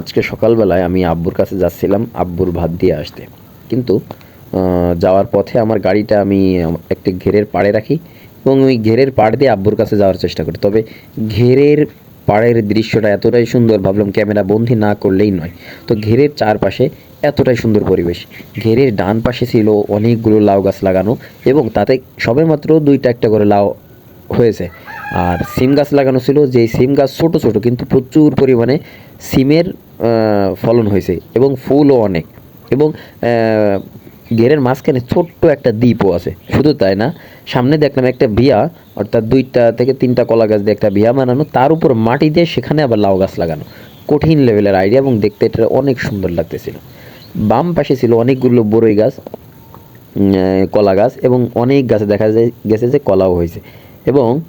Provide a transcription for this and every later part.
আজকে সকালবেলায় আমি আব্বুর কাছে যাচ্ছিলাম আব্বুর ভাত দিয়ে আসতে। কিন্তু যাওয়ার পথে আমার গাড়িটা আমি একটি ঘেরের পাড়ে রাখি এবং ওই ঘেরের পাড় দিয়ে আব্বুর কাছে যাওয়ার চেষ্টা করি। তবে ঘেরের পাড়ের দৃশ্যটা এতটাই সুন্দর, ভাবলাম ক্যামেরা বন্দি না করলেই নয়। তো ঘেরের চারপাশে এতটাই সুন্দর পরিবেশ। ঘেরের ডান পাশে ছিল অনেকগুলো লাউ গাছ লাগানো এবং তাতে সবেমাত্র দুইটা একটা করে লাউ হয়েছে। আর সিম গাছ লাগানো ছিল, যেই সিম গাছ ছোট ছোট, কিন্তু প্রচুর পরিমাণে সিমের ফলন হয়েছে এবং ফুলও অনেক। এবং ঘেরের মাঝখানে ছোট্ট একটা দ্বীপও আছে। শুধু তাই না, সামনে দেখলাম একটা ভিয়া অর্থাৎ দুইটা থেকে তিনটা কলা গাছ দিয়ে একটা ভিয়া বানানো, তার উপর মাটি দিয়ে সেখানে আবার লাউ গাছ লাগানো। কঠিন লেভেলের আইডিয়া এবং দেখতে এটা অনেক সুন্দর লাগতেছিল। বাম পাশে ছিল অনেকগুলো বড়ই গাছ কলা গাছ এবং অনেক গাছে দেখা যায়, গেছে যে কলাও হয়েছে। এবং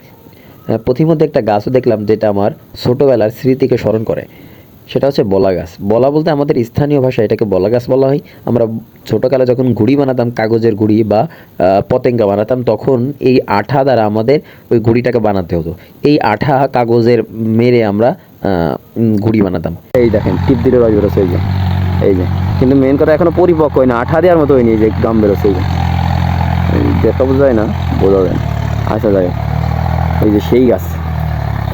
পথিমধ্যে একটা গাছও দেখলাম যেটা আমার ছোটোবেলার স্মৃতিকে স্মরণ করে। সেটা হচ্ছে বলা গাছ। বলা বলতে আমাদের স্থানীয় ভাষায় এটাকে বলা গাছ বলা হয়। আমরা ছোটোকালে যখন ঘুড়ি বানাতাম, কাগজের ঘুড়ি বা পতেঙ্গা বানাতাম, তখন এই আঠা দ্বারা আমাদের ওই ঘুড়িটাকে বানাতে হতো। এই আঠা কাগজের মেরে আমরা ঘুড়ি বানাতাম। এই দেখেন, টিপ দিলে রস বেরোচ্ছে, এই যে। এই যে, কিন্তু মেন কথা এখনও পরিপক্ক হয় না। আঠা দেওয়ার মতো হয়নি যে, গাম বেরোচ্ছে, এই যে। দেখা বোঝা যায় না, বোঝা যায় না। আসা যায়। এই যে সেই গাছ।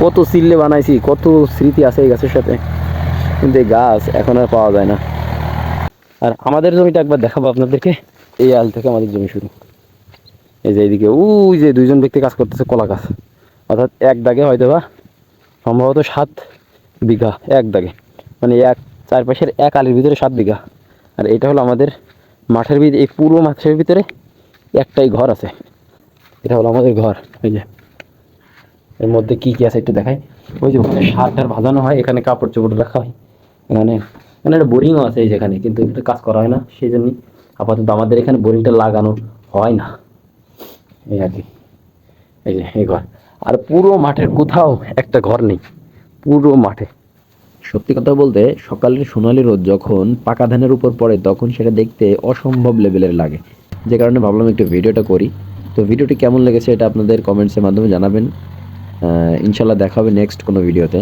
কত সিল্লে বানাইছি, কত স্মৃতি আছে এই গাছের সাথে। কিন্তু এই গাছ এখন আর পাওয়া যায় না। আর আমাদের জমিটা একবার দেখাবো আপনাদেরকে। এই আল থেকে আমাদের জমি শুরু। এই যে এইদিকে ওই যে দুইজন ব্যক্তি কাজ করতেছে কলা গাছ। অর্থাৎ এক দাগে হয়তো বা সম্ভবত সাত বিঘা, এক দাগে। মানে এক, চারপাশের এক আলির ভিতরে সাত বিঘা। আর এটা হলো আমাদের মাঠের ভিতরে এই পুরো মাঠের ভিতরে একটাই ঘর আছে। এটা হলো আমাদের ঘর, এই যে। এর মধ্যে কি কি আছে একটু দেখাই। ওই যে ওখানে সার টার ভাজানো হয়, এখানে কাপড় চোপড় রাখা হয়। এখানে এখানে একটা বোরিংও আছে এই যেখানে, কিন্তু এটা কাজ করা হয় না সেই জন্যই আপাতত আমাদের এখানে বোরিংটা লাগানো হয় না। এই আর কি। এই যে, এই ঘর। আর পুরো মাঠের কোথাও একটা ঘর নেই, পুরো মাঠে। সত্যি কথা বলতে, সকালের সোনালি রোদ যখন পাকা ধানের উপর পড়ে, তখন সেটা দেখতে অসম্ভব লেভেলের লাগে। যে কারণে ভাবলাম একটু ভিডিওটা করি। তো ভিডিওটি কেমন লেগেছে এটা আপনাদের কমেন্টসের মাধ্যমে জানাবেন। ইনশাল্লাহ দেখা হবে নেক্সট কোনো ভিডিওতে